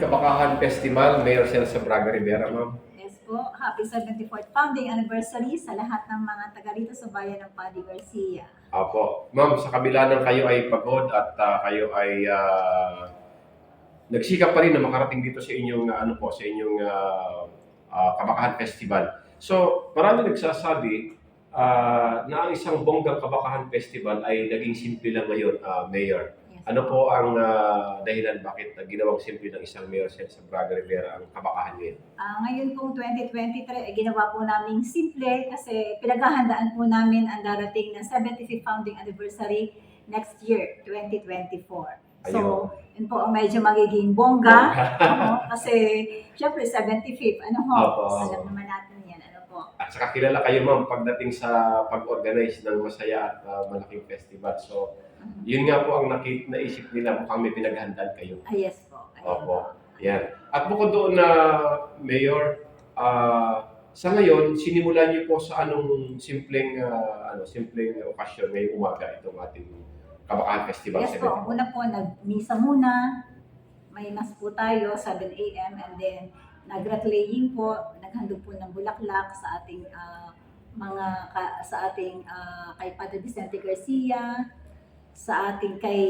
Kabakahan Festival, Mayor Celsa Braga Rivera, ma'am. Yes po, happy 74th founding anniversary sa lahat ng mga taga rito sa bayan ng Padre Garcia. Apo. Ma'am, sa kabila ng kayo ay pagod at ah, kayo ay ah, nagsikap pa rin na makarating dito sa inyong ah, ano po, sa inyong ah, ah, Kabakahan Festival. So, marami nagsasabi ah, na ang isang bonggang Kabakahan Festival ay naging simple lang ngayon, ah, Mayor. Ano po ang ah, dahilan bakit uh, ginawang simple ng isang Mayor Celsa Braga Rivera ang Kabakahan ngayon? Ah, ngayon pong 2023 ay ginawa po namin simple kasi pinaghahandaan po namin ang darating na 75th founding anniversary next year, 2024. So, yun po ang medyo magiging bongga. Oo, kasi, syempre, 75th. Ano ho? Opo. Alam naman natin yan. Ano po? At saka kilala kayo ma'am pagdating sa pag-organize ng masaya at ah, malaking festival. So. Yun nga po ang nakit naisip nila mukhang may pinaghandaan kayo. Ah, yes po. Ayun Opo. po. Yan. At bukod doon na Mayor, ah, sa ngayon, sinimulan niyo po sa anong simpleng ah, ano, simpleng okasyon ngayong umaga itong ating Kabakahan Festival. Yes po, una po, nag-misa muna. May mas po tayo, 7 a.m. And then, nag-reclaying po, naghandog po ng bulaklak sa ating ah, mga, ka- sa ating ah, kay Padre Vicente Garcia, sa ating kay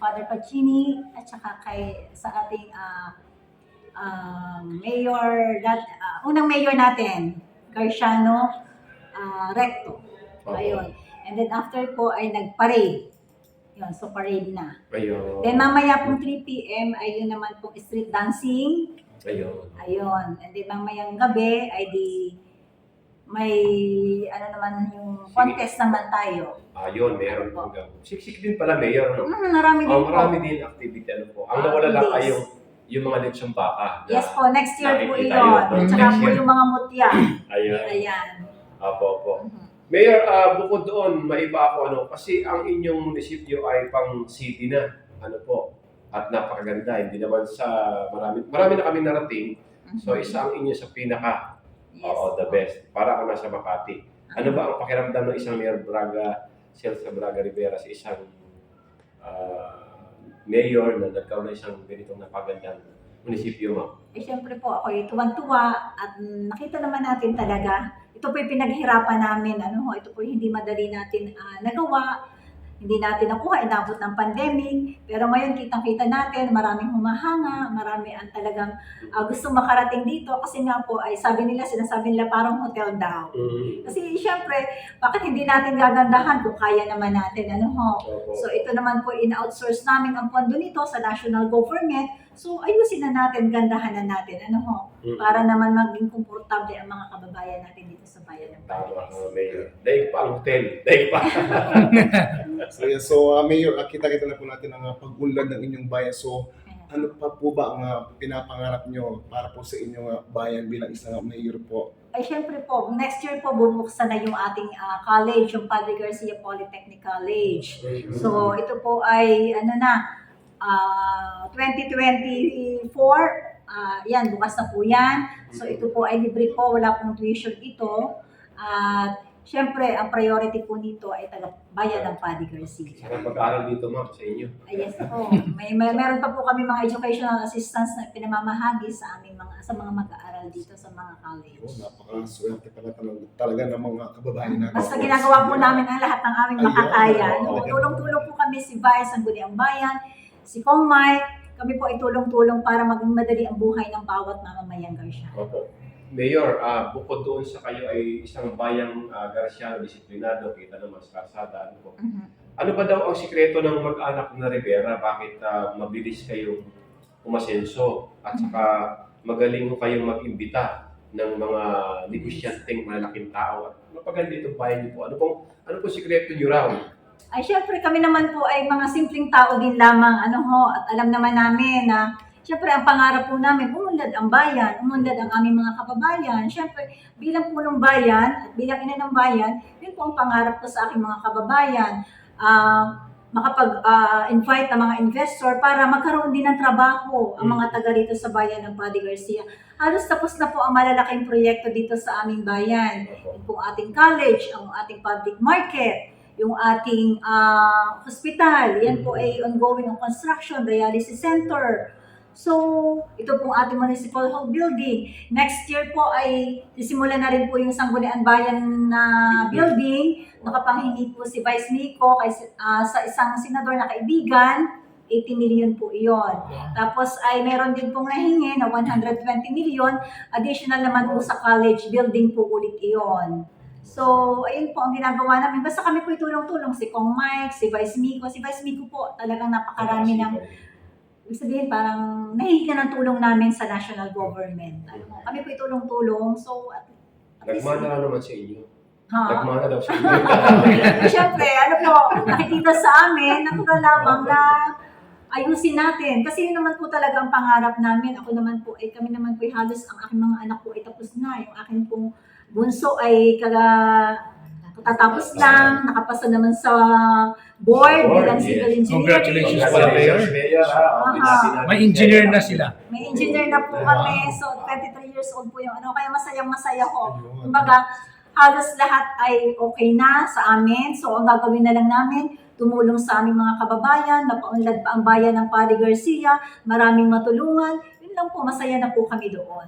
Father Pacini, at saka kay, sa ating ah, ah, mayor, dat, ah, unang mayor natin, Garciano ah, Recto. Opo. Ayun. And then after po ay nag-parade. Yun, so parade na. Ayun. Then mamaya pong 3 p.m. ay yun naman pong street dancing. Ayun. Ayun. And then mamayang gabi ay di may ano naman yung contest naman tayo. Ayun, meron po. Siksik din pala, Mayor. No? Mm, marami din Oh, po. marami din activity ano po. Ang Ah, nawala lang days. ay yung, yung mga lechong baka. na- Yes po, next year po Nakikita yun. At saka Next po year. yung mga mutya. Ayan. Ayan. Apo, apo. Mhm. Mayor, ah, bukod doon, maiba ako ano, kasi ang inyong munisipyo ay pang city na. Ano po? At napakaganda. Hindi naman sa marami, marami na kami narating. So, isa ang inyo sa pinaka, Yes oo, the po. best. Para ka nasa Makati. Ano ba ang pakiramdam ng isang Mayor Braga, Celsa Braga Rivera sa isang ah, mayor na nagkaroon ng isang ganitong napagandang munisipyo, ma'am? Eh, syempre po, ako ay tuwan-tuwa at nakita naman natin talaga, ito po yung pinaghirapan namin, ano ho, ito po hindi madali natin ah, nagawa, hindi natin nakuha, inabot ng pandemic, pero ngayon kitang-kita natin, maraming humahanga, marami ang talagang ah, gusto makarating dito, kasi nga po, ay sabi nila, sinasabi nila parang hotel daw. Mm. Kasi syempre, bakit hindi natin gagandahan kung kaya naman natin, ano ho. So ito naman po in-outsource namin ang pondo nito sa national government. So ayusin na natin, gandahan na natin, ano ho, Mm. para naman maging komportable ang mga kababayan natin dito sa bayan ng Tama, Pilipinas. uh, Mayor. Daig pa ang hotel. Daig pa. So, yeah, so uh, Mayor, uh, kita-kita na po natin ang uh, pag-unlad ng inyong bayan. So, ano pa po ba ang uh, pinapangarap nyo para po sa inyong uh, bayan bilang isang uh, mayor po? Ay syempre po, next year po bubuksan na yung ating ah, college, yung Padre Garcia Polytechnic College. So ito po ay ano na, ah, 2024, ah, yan, bukas na po yan. So ito po ay libre po, wala pong tuition ito. At syempre, ang priority po nito ay taga bayan ng Padre Garcia. Sarap mag-aaral dito, ma'am, sa inyo. Ay, yes po. May, may meron pa po kami mga educational assistance na pinamamahagi sa aming mga sa mga mag-aaral dito sa mga college. Oh, napakaswerte pala talaga, talaga ng mga kababayan natin. Basta ginagawa po namin ang lahat ng aming makakaya. tulong-tulong po kami si Vice ng Guniang Bayan, si Kong Mike, kami po ay tulong-tulong para maging madali ang buhay ng bawat mamamayang Garcia. Opo. Mayor, ah, bukod doon sa kayo ay isang bayang uh, Garciano, disiplinado, kita naman sa kasada. Ano, po. ano ba daw ang sikreto ng mag-anak na Rivera? Bakit ah, mabilis kayong umasenso at saka magaling mo kayong mag-imbita ng mga negosyanteng malalaking tao at mapaganda itong bayan niyo po. Ano pong, ano pong sikreto niyo raw? Ay, syempre kami naman po ay mga simpleng tao din lamang, ano ho, at alam naman namin na Siyempre, ang pangarap po namin, umunlad ang bayan, umunlad ang aming mga kababayan. Siyempre, bilang punong bayan at bilang ina ng bayan, yun po ang pangarap ko sa aking mga kababayan. Ah, makapag-invite ng mga investor para magkaroon din ng trabaho ang mga taga rito sa bayan ng Padre Garcia. Halos tapos na po ang malalaking proyekto dito sa aming bayan. Yung po ating college, ang ating public market, yung ating ah, hospital, yan po ay ongoing ang construction, dialysis center, So, ito pong ating municipal hall building. Next year po ay sisimula na rin po yung Sangguniang Bayan na building. Nakapanghingi po si Vice Miko kay, ah, sa isang senador na kaibigan. 80 million po iyon. Tapos ay meron din pong nahingi na 120 million. Additional naman po sa college building po ulit iyon. So, ayun po ang ginagawa namin. Basta kami po tulong-tulong. Si Kong Mike, si Vice Miko. Si Vice Miko po talagang napakarami ng Ibig sabihin, parang nahihingi ng tulong namin sa national government. Ano, kami po tulong-tulong. So, at, at least- Nagmana naman sa inyo. Ha? Nagmana daw sa inyo. Siyempre, ano po, nakikita sa amin, natural lamang na ayusin natin. Kasi yun naman po talaga ang pangarap namin. Ako naman po, eh, kami naman po eh, halos ang aking mga anak po ay tapos na. Yung aking pong bunso ay kaga tatapos lang, nakapasa naman sa board Board, bilang yes. civil engineer. Congratulations po, Mayor. Mayor, ha? May engineer na sila. May engineer na po kami. So, 23 years old po yung ano. Kaya masayang masaya ko. Kumbaga, halos lahat ay okay na sa amin. So, ang gagawin na lang namin, tumulong sa aming mga kababayan, napaunlad pa ang bayan ng Pali Garcia, maraming matulungan. Yun lang po, masaya na po kami doon.